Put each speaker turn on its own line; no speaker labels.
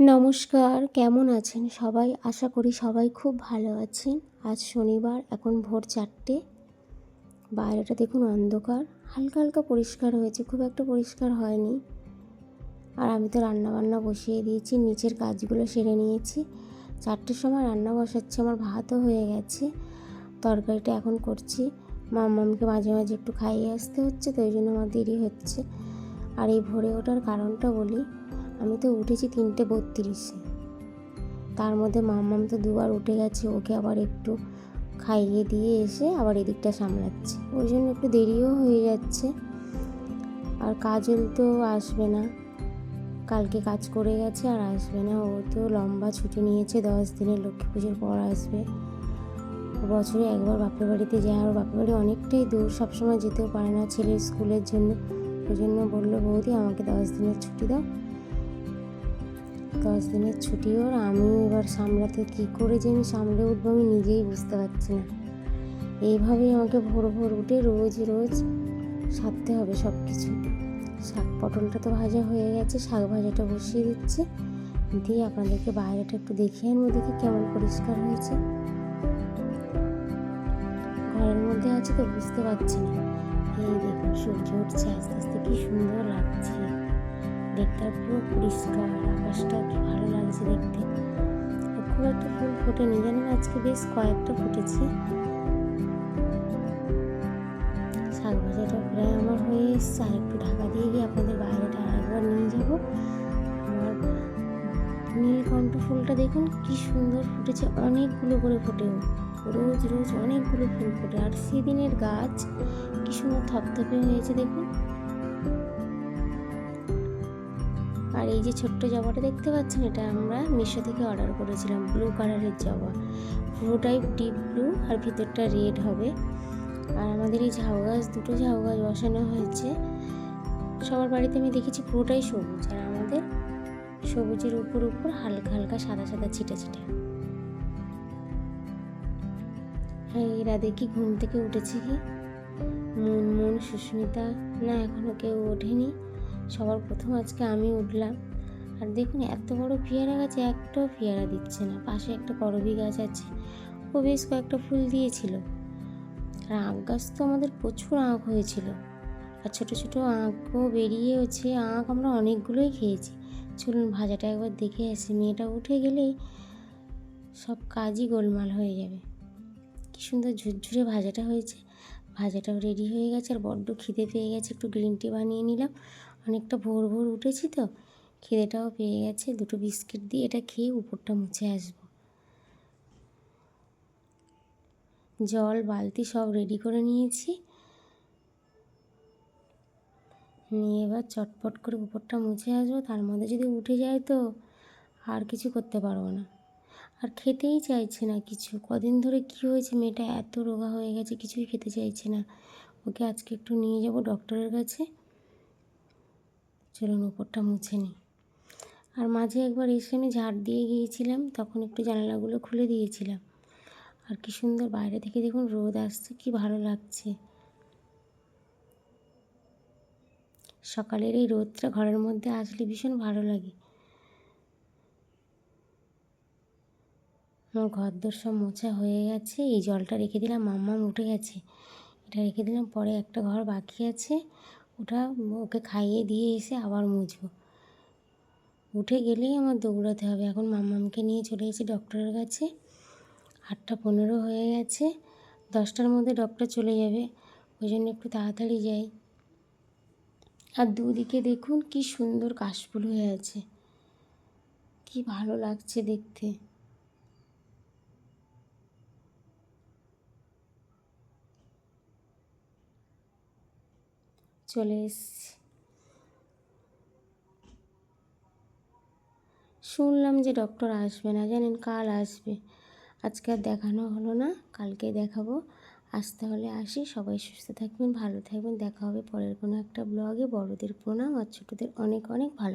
নমস্কার, কেমন আছেন সবাই? আশা করি সবাই খুব ভালো আছেন। আজ শনিবার, এখন ভোর চারটে। বাইরেটা দেখুন অন্ধকার। হালকা হালকা পরিষ্কার হয়েছে, খুব একটা পরিষ্কার হয়নি। আর আমি তো রান্না বান্না বসিয়ে দিয়েছি, নিচের কাজগুলো সেরে নিয়েছি। চারটের সময় রান্না বসাচ্ছি, আমার ভাতও হয়ে গেছে। তরকারিটা এখন করছি। মাম্মামকে মাঝে মাঝে একটু খাইয়ে আসতে হচ্ছে, তো ওই জন্য আমার দেরি হচ্ছে। আর এই ভোরে ওঠার কারণটা বলি আমি তো উঠেছি তিনটে বত্রিশে। তার মধ্যে মাম্মাম তো দুবার উঠে গেছে, ওকে আবার একটু খাইয়ে দিয়ে এসে আবার এদিকটা সামলাচ্ছে। ওই জন্য একটু দেরিও হয়ে যাচ্ছে। আর কাজল তো আসবে না। কালকে কাজ করে গেছে আর আসবে না। ও তো লম্বা ছুটি নিয়েছে, দশ দিনের লক্ষ্মী পুজোর পর আসবে। বছরে একবার বাপের বাড়িতে যায় আর বাপের বাড়ি অনেকটাই দূর, সবসময় যেতেও পারে না ছেলের স্কুলের জন্য। ওই জন্য বলল, বৌদি, আমাকে দশ দিনের ছুটি দাও। দশ দিনের ছুটি ওর আমি এবার সামলাতে কী করে যে আমি সামলে উঠবো আমি নিজেই বুঝতে পারছি না। এইভাবেই আমাকে ভোর ভোর উঠে রোজ রোজ সারতে হবে সব কিছু শাক পটলটা তো ভাজা হয়ে গেছে, শাক ভাজাটা বসিয়ে দিচ্ছি। দিয়ে আপনাদেরকে বাইরেটা একটু দেখিয়ে আনব, দেখি কেমন পরিষ্কার হয়েছে। ঘরের মধ্যে আছে তো বুঝতে পারছি না। এই দেখুন, সূর্য উঠছে, আস্তে আস্তে কি সুন্দর লাগছে। দেখতে আর পুরো পরিষ্কার, আকাশটা ভালো লাগছে দেখতে। খুব একটা ফুল ফোটেনি জানেন আজকে বেশ কয়েকটা ফুটেছে। শাক ভাজাটা প্রায় আমার হয়ে এসছে। আর একটু ঢাকা দিয়ে গিয়ে আপনাদের বাইরেটা আরেকবার নিয়ে যাব। আমার নীলকণ্ঠ ফুলটা দেখুন, কি সুন্দর ফুটেছে। অনেকগুলো করে ফোটেও রোজ রোজ অনেকগুলো ফুল ফোটে। আর সেদিনের গাছ কি সুন্দর থপথপে হয়েছে দেখুন। আর এই যে ছোট্ট জবাটা দেখতে পাচ্ছেন, এটা আমরা মিশো থেকে অর্ডার করেছিলাম। ব্লু কালারের জবা। পুরোটাই ডিপ ব্লু আর ভিতরটা রেড হবে। আর আমাদের এই ঝাউ গাছ, দুটো ঝাউ গাছ বসানো হয়েছে। সবার বাড়িতে আমি দেখেছি পুরোটাই সবুজ। আর আমাদের সবুজের উপর উপর হালকা হালকা সাদা সাদা ছিটা ছিটা। হ্যাঁ এরা দেখি ঘুম থেকে উঠেছে কি? মন মন সুস্মিতা, না এখনও কেউ ওঠেনি। সবার প্রথম আজকে আমি উঠলাম। আর দেখুন, এত বড় পেয়ারা গাছে, একটাও পেয়ারা দিচ্ছে না। পাশে একটা করবি গাছ আছে, ও বেশ কয়েকটা ফুল দিয়েছিল। আর আঁক গাছ তো আমাদের প্রচুর আঁক হয়েছিল। আর ছোটো ছোটো আঁকও বেরিয়েছে আঁক আমরা অনেকগুলোই খেয়েছি। চলুন, ভাজাটা একবার দেখে আসি। মেয়েটা উঠে গেলেই সব কাজই গোলমাল হয়ে যাবে। কী সুন্দর ঝুরঝুরে ভাজাটা হয়েছে। ভাজাটাও রেডি হয়ে গেছে আর বড্ড খিদে পেয়ে গেছে। একটু গ্রিন টি বানিয়ে নিলাম। অনেকটা ভোর ভোর উঠেছি তো, খিদেটাও পেয়ে গেছে, দুটো বিস্কিট দিয়ে এটা খেয়ে উপরটা মুছে আসব। জল, বালতি সব রেডি করে নিয়েছি। নিয়ে এবার চটপট করে উপরটা মুছে আসব, তার মধ্যে যদি উঠে যায় তো আর কিছু করতে পারব না। আর খেতেই চাইছে না কিছু। কদিন ধরে কি হয়েছে মেয়েটা এত রোগা হয়ে গেছে, কিছুই খেতে চাইছে না। ওকে আজকে একটু নিয়ে যাব ডক্টরের কাছে। চলুন উপরটা মুছে নিই। আর মাঝে একবার এসে আমি ঝাড় দিয়ে গিয়েছিলাম, তখন একটু জানালাগুলো খুলে দিয়েছিলাম। আর কি সুন্দর বাইরে থেকে দেখুন রোদ আসছে, কি ভালো লাগছে। সকালের এই রোদটা ঘরের মধ্যে আসলে ভীষণ ভালো লাগে। আমার ঘর দোর সব মোছা হয়ে গেছে, এই জলটা রেখে দিলাম, মাম্মাম উঠে গেছে। এটা রেখে দিলাম, পরে একটা ঘর বাকি আছে। ওটা ওকে খাইয়ে দিয়ে এসে আবার মুছবো। উঠে গেলেই আমার দৌড়াতে হবে। এখন মাম্মামকে নিয়ে চলে গেছি ডক্টরের কাছে। আটটা পনেরো হয়ে গেছে। দশটার মধ্যে ডক্টর চলে যাবে। ওই জন্য একটু তাড়াতাড়ি যাই। আর দুদিকে দেখুন কি সুন্দর কাশফুল হয়ে আছে। কি ভালো লাগছে দেখতে। চলে এসছি। শুনলাম যে ডক্টর আসবে না, জানেন কাল আসবে। আজকে আর দেখানো হলো না, কালকে দেখাবো। আসতে হলে আসি, সবাই সুস্থ থাকবেন, ভালো থাকবেন। দেখা হবে পরের কোনো একটা ব্লগে বড়দের প্রণাম আর ছোটোদের অনেক অনেক ভালো